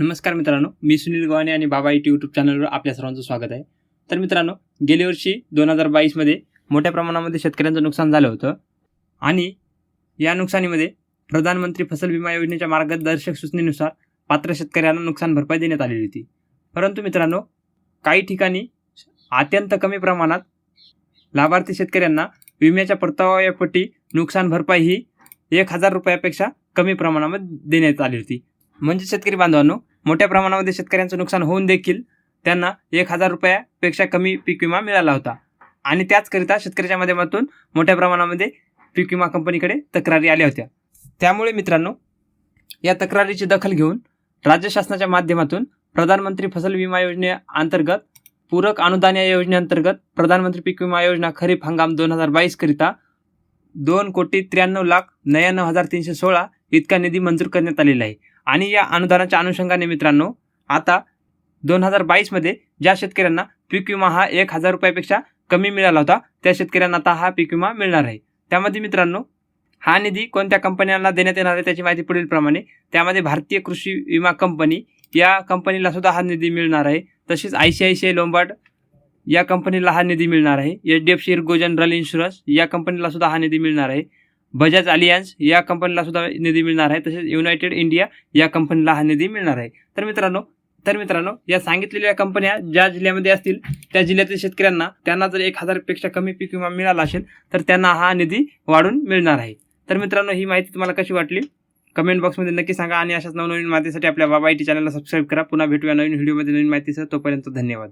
नमस्कार मित्रांनो मी सुनील गवाने आणि बाबा इटी यूट्यूब चॅनलवर आपल्या सर्वांचं स्वागत आहे. तर मित्रांनो गेल्या वर्षी दोन हजार बावीसमध्ये मोठ्या प्रमाणामध्ये शेतकऱ्यांचं नुकसान झालं होतं आणि या नुकसानीमध्ये प्रधानमंत्री फसल विमा योजनेच्या मार्गदर्शक सूचनेनुसार पात्र शेतकऱ्यांना नुकसान भरपाई देण्यात आलेली होती. परंतु मित्रांनो काही ठिकाणी अत्यंत कमी प्रमाणात लाभार्थी शेतकऱ्यांना विम्याच्या परताव्यापटी नुकसान भरपाई ही एक हजार रुपयापेक्षा कमी प्रमाणामध्ये देण्यात आली होती. म्हणजे शेतकरी बांधवांनो मोठ्या प्रमाणामध्ये शेतकऱ्यांचं नुकसान होऊन देखील त्यांना एक हजार रुपयापेक्षा कमी पीक विमा मिळाला होता. आणि त्याचकरिता शेतकऱ्याच्या माध्यमातून मोठ्या प्रमाणामध्ये पीक विमा कंपनीकडे तक्रारी आल्या होत्या. त्यामुळे मित्रांनो या तक्रारीची दखल घेऊन राज्य शासनाच्या माध्यमातून प्रधानमंत्री फसल विमा योजनेअंतर्गत पूरक अनुदान या योजनेअंतर्गत प्रधानमंत्री पीक विमा योजना खरीप हंगाम दोन हजार बावीसकरिता दोन कोटी त्र्याण्णव लाख नव्याण्णव हजार तीनशे सोळा इतका निधी मंजूर करण्यात आलेला आहे. आणि या अनुदानाच्या अनुषंगाने मित्रांनो आता दोन हजार बावीसमध्ये ज्या शेतकऱ्यांना पीक विमा हा एक हजार रुपयापेक्षा कमी मिळाला होता त्या शेतकऱ्यांना आता हा पीक विमा मिळणार आहे. त्यामध्ये मित्रांनो हा निधी कोणत्या कंपन्यांना देण्यात येणार आहे त्याची माहिती पुढीलप्रमाणे त्यामध्ये भारतीय कृषी विमा कंपनी या कंपनीला सुद्धा हा निधी मिळणार आहे. तसेच I C I C I Lombard या कंपनीला हा निधी मिळणार आहे. H D F C Ergo general insurance या कंपनीला सुद्धा हा निधी मिळणार आहे. बजाज अलियान्स या कंपनीला सुद्धा निधी मिळणार आहे. तसेच युनायटेड इंडिया या कंपनीला हा निधी मिळणार आहे. तर मित्रांनो तर मित्रांनो या सांगितलेल्या कंपन्या ज्या जिल्ह्यामध्ये असतील त्या जिल्ह्यातील शेतकऱ्यांना त्यांना जर एक हजारपेक्षा कमी पीक विमा मिळाला असेल तर त्यांना हा निधी वाढून मिळणार आहे. तर मित्रांनो ही माहिती तुम्हाला कशी वाटली? कमेंट बॉक्समध्ये नक्की सांगा आणि अशाच नवनवीन माहितीसाठी आपल्या बाबा आय टी चॅनलला सबस्क्राईब करा. पुन्हा भेटूया नवीन व्हिडिओमध्ये नवीन माहितीसह. तोपर्यंत धन्यवाद.